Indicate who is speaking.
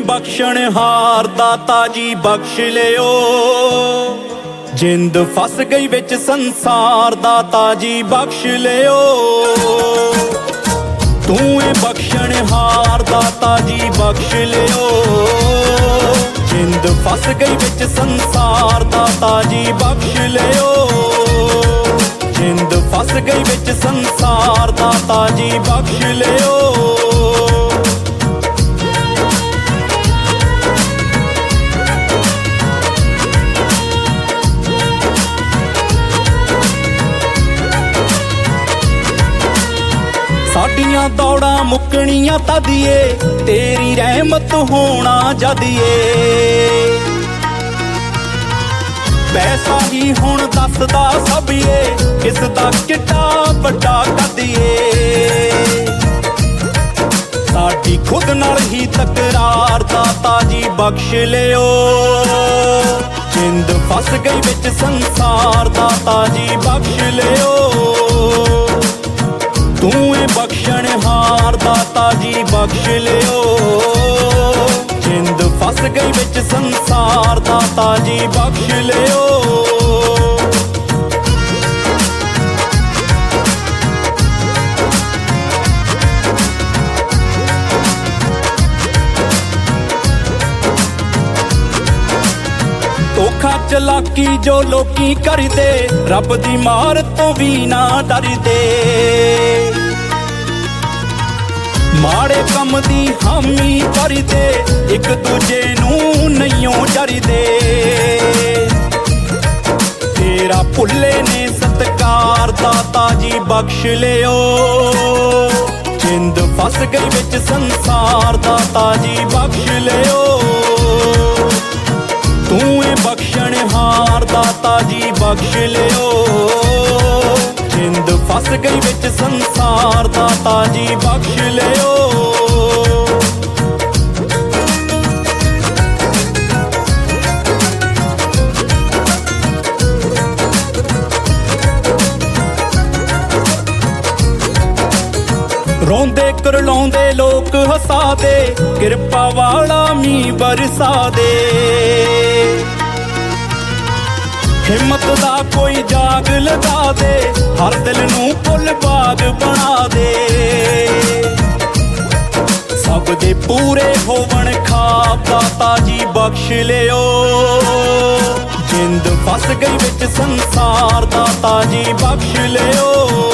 Speaker 1: ਬਖਸ਼ਣ ਹਾਰ ਦਾਤਾ ਜੀ ਬਖਸ਼ ਲਿਓ। ਜਿੰਦ ਫਸ ਗਈ ਵਿੱਚ ਸੰਸਾਰ ਦਾਤਾ ਜੀ ਬਖਸ਼ ਲਿਓ। ਤੂੰ ਏ ਬਖਸ਼ਣ ਹਾਰ ਦਾਤਾ ਜੀ ਬਖਸ਼ ਲਿਓ। ਜਿੰਦ ਫਸ ਗਈ ਵਿੱਚ ਸੰਸਾਰ ਦਾਤਾ ਜੀ ਬਖਸ਼ ਲਿਓ। ਜਿੰਦ ਫਸ ਗਈ ਵਿੱਚ ਸੰਸਾਰ ਦਾਤਾ ਜੀ ਬਖਸ਼ ਲਿਓ। ਸਾਡੀਆਂ ਦੌੜਾਂ ਮੁੱਕਣੀਆਂ ਤਦੀਏ ਤੇਰੀ ਰਹਿਮਤ ਹੋਣਾ ਜਦੀਏ ਪੈਸਾ ਹੀ ਹੁਣ ਦੱਸਦਾ ਸਭੀਏ ਕਿਸ ਦਾ ਕਿੱਡਾ ਵੱਡਾ ਕਦੀਏ ਸਾਡੀ ਖੁਦ ਨਾਲ ਹੀ ਤਕਰਾਰ ਦਾਤਾ ਜੀ ਬਖਸ਼ ਲਿਓ। ਜਿੰਦ ਫਸ ਗਈ ਵਿੱਚ ਸੰਸਾਰ ਦਾਤਾ ਜੀ ਬਖਸ਼ ਲਿਓ। ਤੂੰ ਏ ਬਖਸ਼ਣ ਹਾਰ ਦਾਤਾ ਜੀ, ਬਖਸ਼ ਲਿਓ। ਜਿੰਦ ਫਸ ਗਈ ਵਿੱਚ ਸੰਸਾਰ, ਦਾਤਾ ਜੀ, ਬਖਸ਼ ਲਿਓ। ਧੋਖਾ ਚਲਾਕੀ ਜੋ ਲੋਕੀ ਕਰਦੇ, ਰੱਬ ਦੀ ਮਾਰ ਤੋਂ ਵੀ ਨਾ ਡਰਦੇ। ਮਾੜੇ ਕੰਮ ਦੀ ਹਾਮੀ ਭਰਦੇ, ਇੱਕ ਦੂਜੇ ਨੂੰ ਨਹੀਂਓ ਡਰਦੇ ਤੇਰਾ ਭੁੱਲੇ ਨੇ ਸਤਕਾਰ ਦਾਤਾ ਜੀ, ਬਖਸ਼ ਲਿਓ। ਜਿੰਦ ਫਸ ਗਈ ਵਿੱਚ ਸੰਸਾਰ, ਦਾਤਾ ਜੀ, ਬਖਸ਼ ਲਿਓ। ਬਖਸ਼ਣ ਹਾਰ ਦਾਤਾ ਜੀ ਬਖਸ਼ ਲਿਓ। ਜਿੰਦ ਫਸ ਗਈ ਵਿੱਚ ਸੰਸਾਰ, ਦਾਤਾ ਜੀ ਬਖਸ਼ ਲਿਓ। ਰੋਂਦੇ ਕਰਲਾਉਂਦੇ ਲੋਕ ਹਸਾ ਦੇ ਕਿਰਪਾ ਵਾਲਾ ਮੀਂਹ ਬਰਸਾ ਹਿੰਮਤ ਦਾ ਕੋਈ ਜਾਗ ਲਗਾ ਦੇ, ਹਰ ਦਿਲ ਨੂੰ ਫੁੱਲ ਬਾਗ ਬਣਾ ਦੇ। ਸਭ ਦੇ ਪੂਰੇ ਹੋਵਣ ਖਾਬ ਦਾਤਾ ਜੀ ਬਖਸ਼ ਲਿਓ। ਜਿੰਦ ਫਸ ਗਈ ਵਿੱਚ ਸੰਸਾਰ, ਦਾਤਾ ਜੀ ਬਖਸ਼ ਲਿਓ।